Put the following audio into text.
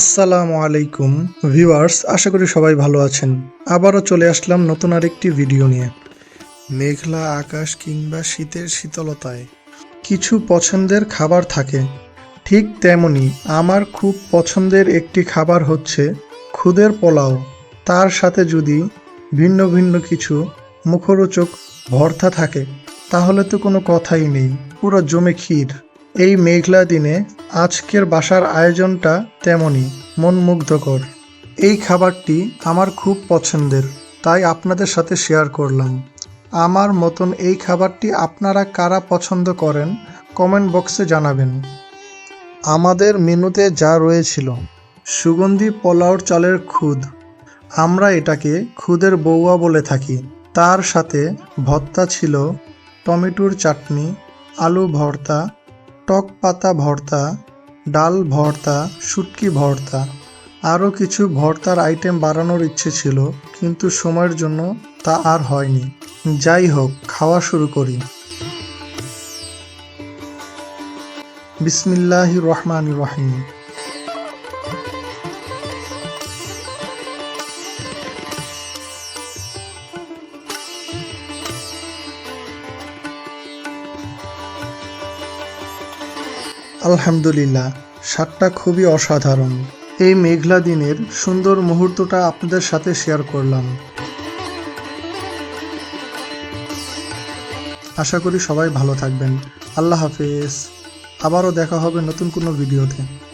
আসসালামু আলাইকুম, ভিউয়ার্স, আশা করি সবাই ভালো আছেন। আবারও চলে আসলাম নতুন আরেকটি ভিডিও নিয়ে। মেঘলা আকাশ কিংবা শীতের শীতলতায়। কিছু পছন্দের খাবার থাকে। ঠিক তেমনি আমার খুব পছন্দের একটি খাবার হচ্ছে খুদের পোলাও। তার সাথে যদি ভিন্ন ভিন্ন কিছু মুখরোচক ভর্তা থাকে, তাহলে তো কোনো কথাই নেই। পুরো জমে ক্ষীর। এই মেঘলা দিনে আজকের বাসার আয়োজনটা তেমনই মন মুগ্ধকর এই খাবারটি আমার খুব পছন্দের, তাই আপনাদের সাথে শেয়ার করলাম। আমার মতন এই খাবারটি আপনারা কারা পছন্দ করেন, কমেন্ট বক্সে জানাবেন। আমাদের মেনুতে যা রয়েছিল, সুগন্ধি পোলাওর চালের খুদ। আমরা এটাকে খুদের বৌয়া বলে থাকি। তার সাথে ভর্তা ছিল, টমেটোর চাটনি, আলু ভর্তা টক পাতা ভর্তা, ডাল ভর্তা, শুটকি ভর্তা, আরও কিছু ভর্তার আইটেম বাড়ানোর ইচ্ছে ছিল, কিন্তু সময়ের জন্য তা আর হয়নি। যাই হোক, খাওয়া শুরু করি। বিসমিল্লাহ রহমান রহিম। আলহামদুলিল্লাহ, স্বাদটা খুবই অসাধারণ। এই মেঘলা দিনের সুন্দর মুহূর্তটা আপনাদের সাথে শেয়ার করলাম। আশা করি সবাই ভালো থাকবেন। আল্লাহ হাফেজ। আবারও দেখা হবে নতুন কোনো ভিডিওতে।